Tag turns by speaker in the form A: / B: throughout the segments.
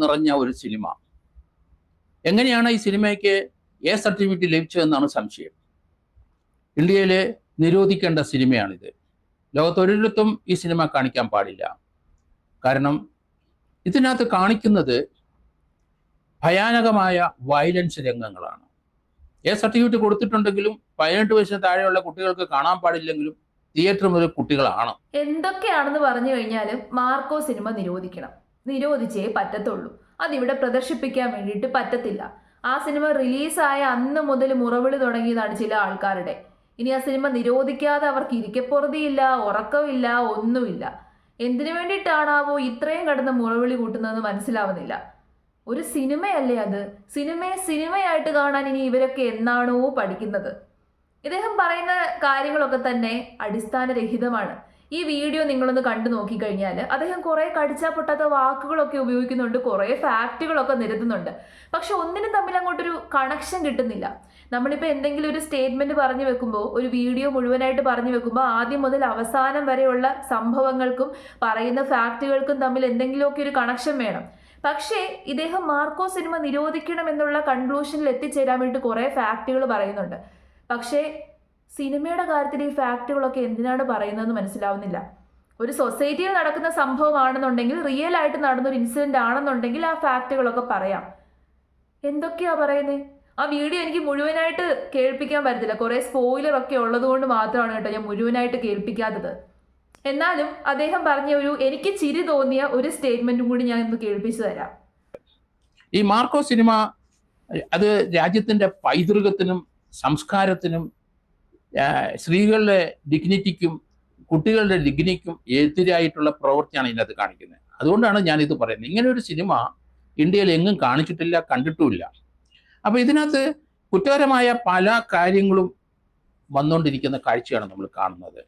A: നിറഞ്ഞ ഒരു സിനിമ. എങ്ങനെയാണ് ഈ സിനിമയ്ക്ക് എ സർട്ടിഫിക്കറ്റ് ലഭിച്ചതെന്നാണ് സംശയം. ഇന്ത്യയിലെ നിരോധിക്കേണ്ട സിനിമയാണിത്. ലോകത്തൊരിടത്തും ഈ സിനിമ കാണിക്കാൻ പാടില്ല. കാരണം ഇതിനകത്ത് കാണിക്കുന്നത് ഭയാനകമായ വയലൻസ് രംഗങ്ങളാണ്. എ സർട്ടിഫിക്കറ്റ് കൊടുത്തിട്ടുണ്ടെങ്കിലും പതിനെട്ട് വയസ്സിന് താഴെയുള്ള കുട്ടികൾക്ക് കാണാൻ പാടില്ലെങ്കിലും തിയേറ്റർ മുതൽ കുട്ടികളാണ്.
B: എന്തൊക്കെയാണെന്ന് പറഞ്ഞു കഴിഞ്ഞാലും മാർക്കോ സിനിമ നിരോധിക്കണം. നിരോധിച്ചേ പറ്റത്തുള്ളൂ. അതിവിടെ പ്രദർശിപ്പിക്കാൻ വേണ്ടിയിട്ട് പറ്റത്തില്ല. ആ സിനിമ റിലീസായ അന്ന് മുതൽ മുറവിളി തുടങ്ങിയതാണ് ചില ആൾക്കാരുടെ. ഇനി ആ സിനിമ നിരോധിക്കാതെ അവർക്ക് ഇരിക്കപ്പുറതിയില്ല ഉറക്കമില്ല ഒന്നുമില്ല. എന്തിനു വേണ്ടിയിട്ടാണാവോ ഇത്രയും കടന്ന് മുറവിളി കൂട്ടുന്നതെന്ന് മനസ്സിലാവുന്നില്ല. ഒരു സിനിമയല്ലേ അത്? സിനിമയെ സിനിമയായിട്ട് കാണാൻ ഇനി ഇവരൊക്കെ എന്നാണോ പഠിക്കുന്നത്? ഇദ്ദേഹം പറയുന്ന കാര്യങ്ങളൊക്കെ തന്നെ അടിസ്ഥാനരഹിതമാണ്. ഈ വീഡിയോ നിങ്ങളൊന്ന് കണ്ടു നോക്കിക്കഴിഞ്ഞാൽ അദ്ദേഹം കുറേ കടിച്ചാൽ പൊട്ടാത്ത വാക്കുകളൊക്കെ ഉപയോഗിക്കുന്നുണ്ട് കുറേ ഫാക്റ്റുകളൊക്കെ നിരത്തുന്നുണ്ട്. പക്ഷെ ഒന്നിനും തമ്മിൽ അങ്ങോട്ടൊരു കണക്ഷൻ കിട്ടുന്നില്ല. നമ്മളിപ്പോൾ എന്തെങ്കിലും ഒരു സ്റ്റേറ്റ്മെന്റ് പറഞ്ഞു വെക്കുമ്പോൾ ഒരു വീഡിയോ മുഴുവനായിട്ട് പറഞ്ഞു വെക്കുമ്പോൾ ആദ്യം മുതൽ അവസാനം വരെയുള്ള സംഭവങ്ങൾക്കും പറയുന്ന ഫാക്റ്റുകൾക്കും തമ്മിൽ എന്തെങ്കിലുമൊക്കെ ഒരു കണക്ഷൻ വേണം. പക്ഷേ ഇദ്ദേഹം മാർക്കോ സിനിമ നിരോധിക്കണം എന്നുള്ള കൺക്ലൂഷനിൽ എത്തിച്ചേരാൻ വേണ്ടി കുറേ ഫാക്റ്റുകൾ പറയുന്നുണ്ട്. പക്ഷേ സിനിമയുടെ കാര്യത്തിൽ ഈ ഫാക്റ്റുകളൊക്കെ എന്തിനാണ് പറയുന്നതെന്ന് മനസ്സിലാവുന്നില്ല. ഒരു സൊസൈറ്റിയിൽ നടക്കുന്ന സംഭവമാണെന്നുണ്ടെങ്കിൽ റിയൽ ആയിട്ട് നടന്നൊരു ഇൻസിഡന്റ് ആണെന്നുണ്ടെങ്കിൽ ആ ഫാക്റ്റുകളൊക്കെ പറയാം. എന്തൊക്കെയാ പറയുന്നത് ആ വീഡിയോ എനിക്ക് മുഴുവനായിട്ട് കേൾപ്പിക്കാൻ പറ്റത്തില്ല. കുറേ സ്പോയിലറൊക്കെ ഉള്ളത് കൊണ്ട് മാത്രമാണ് കേട്ടോ ഞാൻ മുഴുവനായിട്ട് കേൾപ്പിക്കാത്തത്. എന്നാലും അദ്ദേഹം പറഞ്ഞ ഒരു എനിക്ക് ചിരി തോന്നിയ ഒരു സ്റ്റേറ്റ്മെന്റും കൂടി ഞാൻ ഇന്ന് കേൾപ്പിച്ചു തരാം.
A: ഈ മാർക്കോ സിനിമ അത് രാജ്യത്തിന്റെ പൈതൃകത്തിനും സംസ്കാരത്തിനും സ്ത്രീകളുടെ ഡിഗ്നിറ്റിക്കും കുട്ടികളുടെ ഡിഗ്നിക്കും എതിരായിട്ടുള്ള പ്രവൃത്തിയാണ് ഇതിനകത്ത് കാണിക്കുന്നത്. അതുകൊണ്ടാണ് ഇത് പറയുന്നത്. ഇങ്ങനെ ഒരു സിനിമ ഇന്ത്യയിൽ എങ്ങും കാണിച്ചിട്ടില്ല കണ്ടിട്ടുമില്ല. അപ്പൊ ഇതിനകത്ത് കുറ്റകരമായ പല കാര്യങ്ങളും വന്നുകൊണ്ടിരിക്കുന്ന കാഴ്ചയാണ് നമ്മൾ കാണുന്നത്.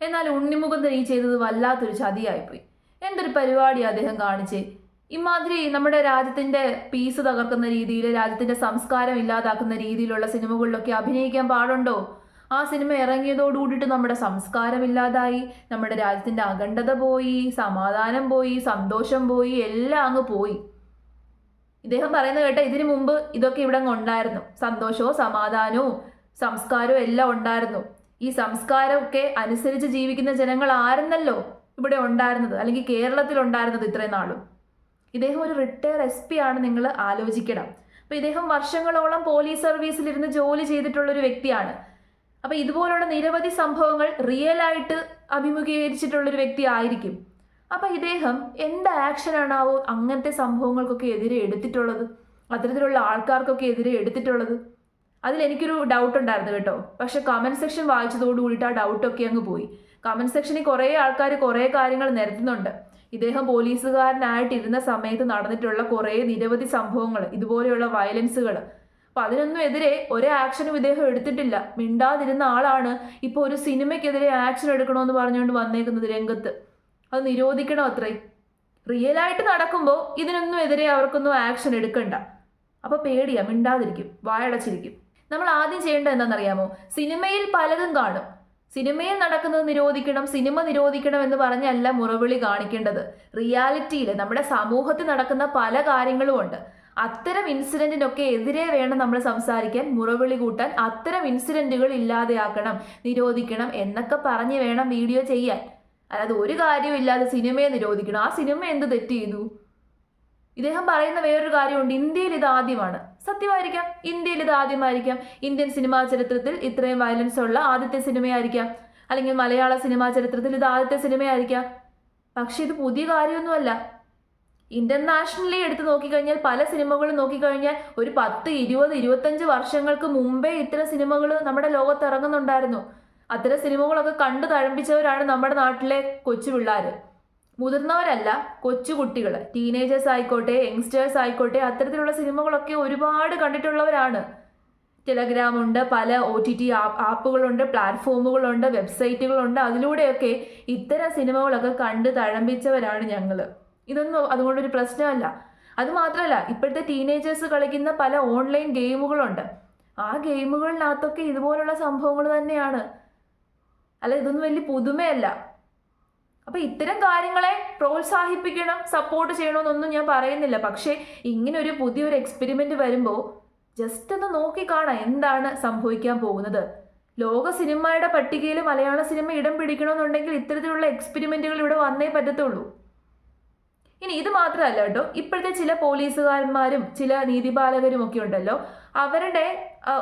B: എന്നാൽ ഉണ്ണിമുഖം ഈ ചെയ്തത് വല്ലാത്തൊരു ചതിയായിപ്പോയി. എന്തൊരു പരിപാടി അദ്ദേഹം കാണിച്ചേ? ഇമാതിരി നമ്മുടെ രാജ്യത്തിന്റെ പീസ് തകർക്കുന്ന രീതിയിൽ രാജ്യത്തിന്റെ സംസ്കാരം ഇല്ലാതാക്കുന്ന രീതിയിലുള്ള സിനിമകളിലൊക്കെ അഭിനയിക്കാൻ പാടുണ്ടോ? ആ സിനിമ ഇറങ്ങിയതോടുകൂടിയിട്ട് നമ്മുടെ സംസ്കാരം ഇല്ലാതായി നമ്മുടെ രാജ്യത്തിന്റെ അഖണ്ഡത പോയി സമാധാനം പോയി സന്തോഷം പോയി എല്ലാം അങ്ങ് പോയി. ഇദ്ദേഹം പറയുന്നത് കേട്ട ഇതിനു മുമ്പ് ഇതൊക്കെ ഇവിടെ ഉണ്ടായിരുന്നു. സന്തോഷവും സമാധാനവും സംസ്കാരവും എല്ലാം ഉണ്ടായിരുന്നു. ഈ സംസ്കാരമൊക്കെ അനുസരിച്ച് ജീവിക്കുന്ന ജനങ്ങൾ ആരെന്നല്ലോ ഇവിടെ ഉണ്ടായിരുന്നത്. അല്ലെങ്കിൽ കേരളത്തിൽ ഉണ്ടായിരുന്നത് ഇത്രയും നാളും. ഇദ്ദേഹം ഒരു റിട്ടയർ എസ് പി ആണ് നിങ്ങൾ ആലോചിക്കണം. അപ്പോൾ ഇദ്ദേഹം വർഷങ്ങളോളം പോലീസ് സർവീസിൽ സർവീസിലിരുന്ന് ജോലി ചെയ്തിട്ടുള്ള ഒരു വ്യക്തിയാണ്. അപ്പോൾ ഇതുപോലുള്ള നിരവധി സംഭവങ്ങൾ റിയൽ ആയിട്ട് അഭിമുഖീകരിച്ചിട്ടുള്ള ഒരു വ്യക്തി ആയിരിക്കും. അപ്പൊ ഇദ്ദേഹം എന്ത് ആക്ഷനാണാവോ അങ്ങനത്തെ സംഭവങ്ങൾക്കൊക്കെ എതിരെ എടുത്തിട്ടുള്ളത്? അത്തരത്തിലുള്ള ആൾക്കാർക്കൊക്കെ എതിരെ എടുത്തിട്ടുള്ളത്? അതിൽ എനിക്കൊരു ഡൗട്ട് ഉണ്ടായിരുന്നു കേട്ടോ. പക്ഷെ കമന്റ് സെക്ഷൻ വായിച്ചതോടുകൂടിയിട്ട് ആ ഡൗട്ടൊക്കെ അങ്ങ് പോയി. കമന്റ് സെക്ഷനിൽ കുറേ ആൾക്കാർ കുറേ കാര്യങ്ങൾ നിരത്തുന്നുണ്ട്. ഇദ്ദേഹം പോലീസുകാരനായിട്ടിരുന്ന സമയത്ത് നടന്നിട്ടുള്ള കുറേ നിരവധി സംഭവങ്ങൾ ഇതുപോലെയുള്ള വയലൻസുകൾ അപ്പൊ അതിനൊന്നും എതിരെ ഒരു ആക്ഷനും ഇദ്ദേഹം എടുത്തിട്ടില്ല. മിണ്ടാതിരുന്ന ആളാണ് ഇപ്പോൾ ഒരു സിനിമയ്ക്കെതിരെ ആക്ഷൻ എടുക്കണമെന്ന് പറഞ്ഞുകൊണ്ട് വന്നേക്കുന്നത് രംഗത്ത്. അത് നിരോധിക്കണം അത്രേ. റിയൽ ആയിട്ട് നടക്കുമ്പോൾ ഇതിനൊന്നും എതിരെ അവർക്കൊന്നും ആക്ഷൻ എടുക്കണ്ട. അപ്പൊ പേടിയാ മിണ്ടാതിരിക്കും വായടച്ചിരിക്കും. നമ്മൾ ആദ്യം ചെയ്യേണ്ടത് എന്താണെന്നറിയാമോ? സിനിമയിൽ പലതും കാണും. സിനിമയിൽ നടക്കുന്നത് നിരോധിക്കണം സിനിമ നിരോധിക്കണം എന്ന് പറഞ്ഞല്ല മുറവിളി കാണിക്കേണ്ടത്. റിയാലിറ്റിയിൽ നമ്മുടെ സമൂഹത്തിൽ നടക്കുന്ന പല കാര്യങ്ങളും ഉണ്ട്. അത്തരം ഇൻസിഡന്റിനൊക്കെ എതിരെ വേണം നമ്മൾ സംസാരിക്കാൻ മുറവിളി കൂട്ടാൻ അത്തരം ഇൻസിഡന്റുകൾ ഇല്ലാതെയാക്കണം നിരോധിക്കണം എന്നൊക്കെ പറഞ്ഞ് വേണം വീഡിയോ ചെയ്യാൻ. അല്ലാതെ ഒരു കാര്യവും ഇല്ലാതെ സിനിമയെ നിരോധിക്കണം. ആ സിനിമ എന്ത് തെറ്റ് ചെയ്തു? ഇദ്ദേഹം പറയുന്ന വേറൊരു കാര്യമുണ്ട്. ഇന്ത്യയിൽ ഇത് ആദ്യമാണ്. സത്യമായിരിക്കാം. ഇന്ത്യയിൽ ഇത് ആദ്യമായിരിക്കാം. ഇന്ത്യൻ സിനിമാ ചരിത്രത്തിൽ ഇത്രയും വയലൻസ് ഉള്ള ആദ്യത്തെ സിനിമയായിരിക്കാം. അല്ലെങ്കിൽ മലയാള സിനിമാ ചരിത്രത്തിൽ ഇത് ആദ്യത്തെ സിനിമയായിരിക്കാം. പക്ഷേ ഇത് പുതിയ കാര്യമൊന്നുമല്ല. ഇന്റർനാഷണലി എടുത്ത് നോക്കിക്കഴിഞ്ഞാൽ പല സിനിമകളും നോക്കിക്കഴിഞ്ഞാൽ ഒരു പത്ത് ഇരുപത് ഇരുപത്തഞ്ച് വർഷങ്ങൾക്ക് മുമ്പേ ഇത്തരം സിനിമകൾ നമ്മുടെ ലോകത്ത് ഇറങ്ങുന്നുണ്ടായിരുന്നു. അത്തരം സിനിമകളൊക്കെ കണ്ടു തഴമ്പിച്ചവരാണ് നമ്മുടെ നാട്ടിലെ കൊച്ചു പിള്ളേർ മുതിർന്നവരല്ല കൊച്ചുകുട്ടികൾ ടീനേജേഴ്സ് ആയിക്കോട്ടെ യങ്സ്റ്റേഴ്സ് ആയിക്കോട്ടെ അത്തരത്തിലുള്ള സിനിമകളൊക്കെ ഒരുപാട് കണ്ടിട്ടുള്ളവരാണ്. ടെലഗ്രാം ഉണ്ട് പല ഒ ടി ടി ആപ്പുകളുണ്ട് പ്ലാറ്റ്ഫോമുകളുണ്ട് വെബ്സൈറ്റുകളുണ്ട് അതിലൂടെയൊക്കെ ഇത്തരം സിനിമകളൊക്കെ കണ്ട് തഴമ്പിച്ചവരാണ് ഞങ്ങൾ ഇതൊന്നും അതുകൊണ്ടൊരു പ്രശ്നമല്ല. അതുമാത്രമല്ല ഇപ്പോഴത്തെ ടീനേജേഴ്സ് കളിക്കുന്ന പല ഓൺലൈൻ ഗെയിമുകളുണ്ട് ആ ഗെയിമുകളിനകത്തൊക്കെ ഇതുപോലുള്ള സംഭവങ്ങൾ തന്നെയാണ്. അല്ല ഇതൊന്നും വലിയ പുതുമയല്ല. അപ്പൊ ഇത്തരം കാര്യങ്ങളെ പ്രോത്സാഹിപ്പിക്കണം സപ്പോർട്ട് ചെയ്യണമെന്നൊന്നും ഞാൻ പറയുന്നില്ല. പക്ഷേ ഇങ്ങനെ ഒരു പുതിയൊരു എക്സ്പെരിമെന്റ് വരുമ്പോൾ ജസ്റ്റ് ഒന്ന് നോക്കി കാണാം എന്താണ് സംഭവിക്കാൻ പോകുന്നത്. ലോക സിനിമയുടെ പട്ടികയിൽ മലയാള സിനിമ ഇടം പിടിക്കണമെന്നുണ്ടെങ്കിൽ ഇത്തരത്തിലുള്ള എക്സ്പെരിമെന്റുകൾ ഇവിടെ വന്നേ പറ്റത്തുള്ളൂ. ഇനി ഇത് മാത്രമല്ല കേട്ടോ ഇപ്പോഴത്തെ ചില പോലീസുകാരന്മാരും ചില നീതിപാലകരും ഒക്കെ ഉണ്ടല്ലോ അവരുടെ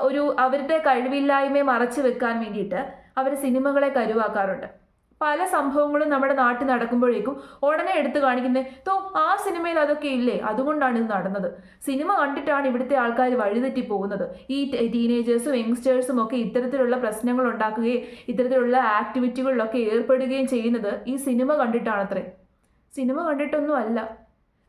B: ഒരു അവരുടെ കഴിവില്ലായ്മയെ മറച്ചു വെക്കാൻ വേണ്ടിയിട്ട് അവർ സിനിമകളെ കരുവാക്കാറുണ്ട്. പല സംഭവങ്ങളും നമ്മുടെ നാട്ടിൽ നടക്കുമ്പോഴേക്കും ഉടനെ എടുത്തു കാണിക്കുന്നത് തോ ആ സിനിമയിൽ അതൊക്കെ ഇല്ലേ? അതുകൊണ്ടാണ് ഇത് നടന്നത്. സിനിമ കണ്ടിട്ടാണ് ഇവിടുത്തെ ആൾക്കാർ വഴിതെറ്റി പോകുന്നത്. ഈ ടീനേജേഴ്സും യങ്സ്റ്റേഴ്സും ഒക്കെ ഇത്തരത്തിലുള്ള പ്രശ്നങ്ങൾ ഉണ്ടാക്കുകയും ഇത്തരത്തിലുള്ള ആക്ടിവിറ്റികളിലൊക്കെ ഏർപ്പെടുകയും ചെയ്യുന്നത് ഈ സിനിമ കണ്ടിട്ടാണത്രേ. സിനിമ കണ്ടിട്ടൊന്നും അല്ല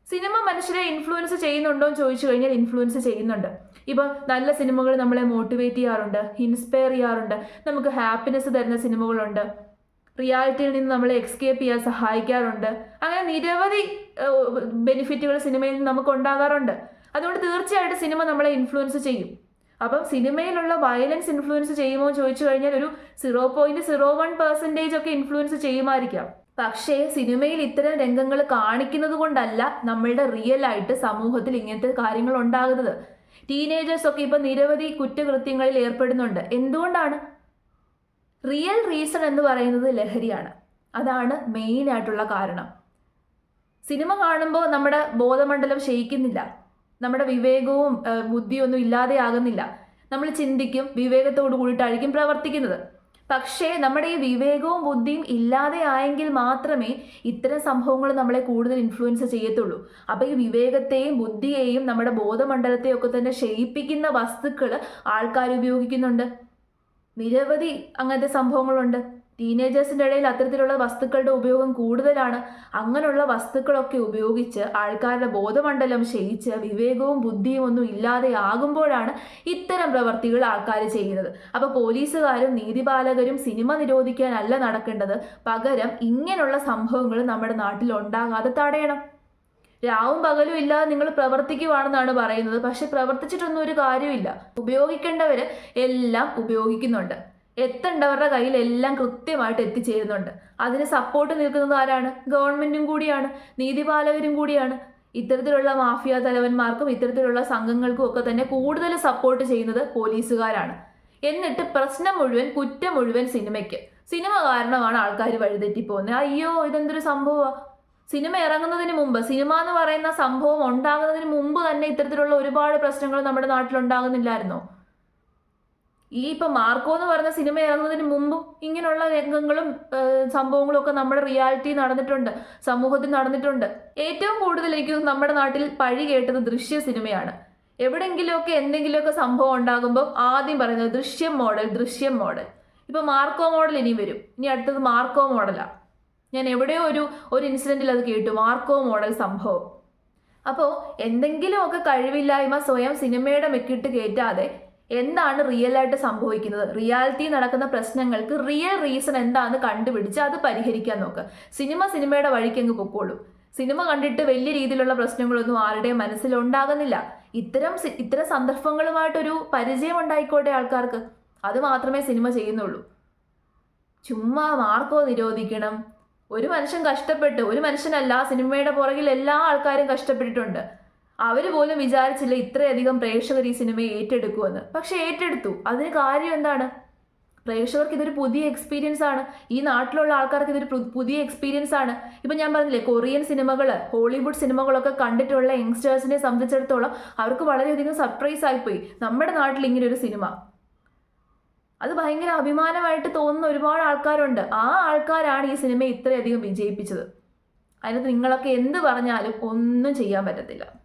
B: സിനിമ മനുഷ്യരെ ഇൻഫ്ലുവൻസ് ചെയ്യുന്നുണ്ടോ എന്ന് ചോദിച്ചു കഴിഞ്ഞാൽ ഇൻഫ്ലുവൻസ് ചെയ്യുന്നുണ്ട്. ഇപ്പം നല്ല സിനിമകൾ നമ്മളെ മോട്ടിവേറ്റ് ചെയ്യാറുണ്ട് ഇൻസ്പയർ ചെയ്യാറുണ്ട് നമുക്ക് ഹാപ്പിനെസ് തരുന്ന സിനിമകളുണ്ട്. റിയാലിറ്റിയിൽ നിന്ന് നമ്മളെ എക്സ്കേപ്പ് ചെയ്യാൻ സഹായിക്കാറുണ്ട്. അങ്ങനെ നിരവധി ബെനിഫിറ്റുകൾ സിനിമയിൽ നിന്ന് നമുക്ക് ഉണ്ടാകാറുണ്ട്. അതുകൊണ്ട് തീർച്ചയായിട്ടും സിനിമ നമ്മളെ ഇൻഫ്ലുവൻസ് ചെയ്യും. അപ്പം സിനിമയിലുള്ള വയലൻസ് ഇൻഫ്ലുവൻസ് ചെയ്യുമോ എന്ന് ചോദിച്ചു കഴിഞ്ഞാൽ ഒരു zero point zero one percentage ഒക്കെ ഇൻഫ്ലുവൻസ് ചെയ്യുമായിരിക്കാം. പക്ഷേ സിനിമയിൽ ഇത്തരം രംഗങ്ങൾ കാണിക്കുന്നത് കൊണ്ടല്ല നമ്മളുടെ റിയൽ ആയിട്ട് സമൂഹത്തിൽ ഇങ്ങനത്തെ കാര്യങ്ങൾ ഉണ്ടാകുന്നത്. ടീനേജേഴ്സ് ഒക്കെ ഇപ്പം നിരവധി കുറ്റകൃത്യങ്ങളിൽ ഏർപ്പെടുന്നുണ്ട്. എന്തുകൊണ്ടാണ് റിയൽ റീസൺ എന്ന് പറയുന്നത് ലഹരിയാണ്. അതാണ് മെയിൻ ആയിട്ടുള്ള കാരണം. സിനിമ കാണുമ്പോൾ നമ്മുടെ ബോധമണ്ഡലം ക്ഷയിക്കുന്നില്ല. നമ്മുടെ വിവേകവും ബുദ്ധിയും ഒന്നും ഇല്ലാതെയാകുന്നില്ല നമ്മൾ ചിന്തിക്കും വിവേകത്തോടു കൂടിയിട്ടായിരിക്കും പ്രവർത്തിക്കുന്നത്. പക്ഷേ നമ്മുടെ ഈ വിവേകവും ബുദ്ധിയും ഇല്ലാതെ ആയെങ്കിൽ മാത്രമേ ഇത്തരം സംഭവങ്ങൾ നമ്മളെ കൂടുതൽ ഇൻഫ്ലുവൻസ് ചെയ്യത്തുള്ളൂ. അപ്പോൾ ഈ വിവേകത്തെയും ബുദ്ധിയെയും നമ്മുടെ ബോധമണ്ഡലത്തെയും ഒക്കെ തന്നെ ക്ഷയിപ്പിക്കുന്ന വസ്തുക്കൾ ആൾക്കാർ ഉപയോഗിക്കുന്നുണ്ട്. നിരവധി അങ്ങനത്തെ സംഭവങ്ങളുണ്ട്. ടീനേജേഴ്സിന്റെ ഇടയിൽ അത്തരത്തിലുള്ള വസ്തുക്കളുടെ ഉപയോഗം കൂടുതലാണ്. അങ്ങനെയുള്ള വസ്തുക്കളൊക്കെ ഉപയോഗിച്ച് ആൾക്കാരുടെ ബോധമണ്ഡലം ക്ഷയിച്ച് വിവേകവും ബുദ്ധിയും ഒന്നും ഇല്ലാതെ ആകുമ്പോഴാണ് ഇത്തരം പ്രവർത്തികൾ ആൾക്കാർ ചെയ്യുന്നത്. അപ്പോൾ പോലീസുകാരും നീതിപാലകരും സിനിമ നിരോധിക്കാനല്ല നടക്കേണ്ടത്. പകരം ഇങ്ങനെയുള്ള സംഭവങ്ങൾ നമ്മുടെ നാട്ടിൽ ഉണ്ടാകാതെ തടയണം. രാവും പകലും ഇല്ലാതെ നിങ്ങൾ പ്രവർത്തിക്കുവാണെന്നാണ് പറയുന്നത്. പക്ഷെ പ്രവർത്തിച്ചിട്ടൊന്നും ഒരു കാര്യമില്ല ഉപയോഗിക്കേണ്ടവർ എല്ലാം ഉപയോഗിക്കുന്നുണ്ട്. എത്തേണ്ടവരുടെ കയ്യിൽ എല്ലാം കൃത്യമായിട്ട് എത്തിച്ചേരുന്നുണ്ട്. അതിന് സപ്പോർട്ട് നിൽക്കുന്നത് ആരാണ്? ഗവൺമെന്റും കൂടിയാണ്. നീതിപാലകരും കൂടിയാണ്. ഇത്തരത്തിലുള്ള മാഫിയ തലവന്മാർക്കും ഇത്തരത്തിലുള്ള സംഘങ്ങൾക്കും ഒക്കെ തന്നെ കൂടുതൽ സപ്പോർട്ട് ചെയ്യുന്നത് പോലീസുകാരാണ്. എന്നിട്ട് പ്രശ്നം മുഴുവൻ കുറ്റം മുഴുവൻ സിനിമയ്ക്ക്. സിനിമ കാരണമാണ് ആൾക്കാർ വഴുതെറ്റി പോകുന്നത് അയ്യോ ഇതെന്തൊരു സംഭവമാണ് സിനിമ ഇറങ്ങുന്നതിന് മുമ്പ് സിനിമ എന്ന് പറയുന്ന സംഭവം ഉണ്ടാകുന്നതിന് മുമ്പ് തന്നെ ഇത്തരത്തിലുള്ള ഒരുപാട് പ്രശ്നങ്ങൾ നമ്മുടെ നാട്ടിൽ ഉണ്ടാകുന്നില്ലായിരുന്നു ഈ ഇപ്പൊ മാർക്കോ എന്ന് പറയുന്ന സിനിമ ഇറങ്ങുന്നതിന് മുമ്പും ഇങ്ങനെയുള്ള രംഗങ്ങളും സംഭവങ്ങളും ഒക്കെ നമ്മുടെ റിയാലിറ്റി നടന്നിട്ടുണ്ട് സമൂഹത്തിൽ നടന്നിട്ടുണ്ട്. ഏറ്റവും കൂടുതൽ എനിക്ക് നമ്മുടെ നാട്ടിൽ പഴി കേട്ടത് ദൃശ്യ സിനിമയാണ്. എവിടെയെങ്കിലുമൊക്കെ എന്തെങ്കിലുമൊക്കെ സംഭവം ഉണ്ടാകുമ്പോൾ ആദ്യം പറയുന്നത് ദൃശ്യം മോഡൽ ദൃശ്യം മോഡൽ. ഇപ്പൊ മാർക്കോ മോഡൽ ഇനി വരും. ഇനി അടുത്തത് മാർക്കോ മോഡലാണ് ഞാൻ എവിടെയോ ഒരു ഒരു ഇൻസിഡന്റിൽ അത് കേട്ടു. മാർക്കോ മോഡൽ സംഭവം. അപ്പോൾ എന്തെങ്കിലുമൊക്കെ കഴിവില്ലായ്മ സ്വയം സിനിമയുടെ മെക്കിട്ട് കയറ്റാതെ എന്താണ് റിയൽ ആയിട്ട് സംഭവിക്കുന്നത്? റിയാലിറ്റി നടക്കുന്ന പ്രശ്നങ്ങൾക്ക് റിയൽ റീസൺ എന്താണെന്ന് കണ്ടുപിടിച്ച് അത് പരിഹരിക്കാൻ നോക്കുക സിനിമ സിനിമയുടെ വഴിക്ക് അങ്ങ് പൊക്കോളൂ. സിനിമ കണ്ടിട്ട് വലിയ രീതിയിലുള്ള പ്രശ്നങ്ങളൊന്നും ആരുടെയും മനസ്സിലുണ്ടാകുന്നില്ല. ഇത്തരം ഇത്തരം സന്ദർഭങ്ങളുമായിട്ടൊരു പരിചയം ഉണ്ടായിക്കോട്ടെ ആൾക്കാർക്ക്. അത് മാത്രമേ സിനിമ ചെയ്യുന്നുള്ളൂ. ചുമ്മാ മാർക്കോ നിരോധിക്കണം. ഒരു മനുഷ്യൻ കഷ്ടപ്പെട്ട് ഒരു മനുഷ്യനല്ല സിനിമയുടെ പുറകിൽ എല്ലാ ആൾക്കാരും കഷ്ടപ്പെട്ടിട്ടുണ്ട്. അവർ പോലും വിചാരിച്ചില്ല ഇത്രയധികം പ്രേക്ഷകർ ഈ സിനിമയെ ഏറ്റെടുക്കുമെന്ന്. പക്ഷെ ഏറ്റെടുത്തു. അതിന് കാര്യം എന്താണ്? പ്രേക്ഷകർക്ക് ഇതൊരു പുതിയ എക്സ്പീരിയൻസ് ആണ്. ഈ നാട്ടിലുള്ള ആൾക്കാർക്ക് ഇതൊരു പുതിയ എക്സ്പീരിയൻസ് ആണ്. ഇപ്പം ഞാൻ പറഞ്ഞില്ലേ കൊറിയൻ സിനിമകൾ ഹോളിവുഡ് സിനിമകളൊക്കെ കണ്ടിട്ടുള്ള യങ്സ്റ്റേഴ്സിനെ സംബന്ധിച്ചിടത്തോളം അവർക്ക് വളരെയധികം സർപ്രൈസ് ആയിപ്പോയി. നമ്മുടെ നാട്ടിൽ ഇങ്ങനെ ഒരു സിനിമ. അത് ഭയങ്കര അഭിമാനമായിട്ട് തോന്നുന്ന ഒരുപാട് ആൾക്കാരുണ്ട്. ആ ആൾക്കാരാണ് ഈ സിനിമയെ ഇത്രയധികം വിജയിപ്പിച്ചത്. അതിനകത്ത് നിങ്ങളൊക്കെ എന്ത് പറഞ്ഞാലും ഒന്നും ചെയ്യാൻ പറ്റത്തില്ല.